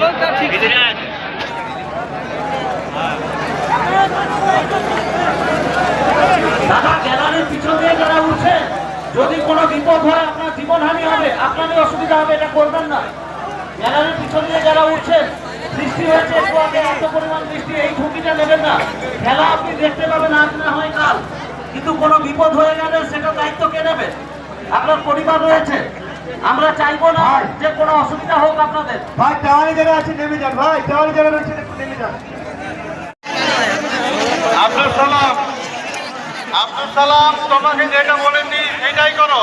ভালো তা ঠিক দাদা গ্যালারির পিছন দিয়ে যারা উঠছেন যদি কোনো বিপদ হয় আপনার জীবনহানি হবে আপনারই অসুবিধা হবে এটা করবেন না। গ্যালারির পিছন দিয়ে যারা উঠছেন বৃষ্টি হয়েছে একটু আগে এত পরিমাণ বৃষ্টি এই ঝুঁকিটা নেবেন না। খেলা আপনি দেখতে পাবেন আজ না হয় কাল। কিন্তু কোনো বিপদ হয়ে গেলে সেটা দায়িত্ব কে নেবে? আপনার পরিবার রয়েছে। আমরা চাইব না যে কোনো অসুবিধা হোক আপনাদের। ভাই দেওয়ানি যারা আছে নেমে যান। ভাই দেওয়ানি যারা রয়েছে একটু নেমে যান। আব্দুল সালাম আব্দুল সালাম তোমাকে যেটা বলেননি সেটাই করো।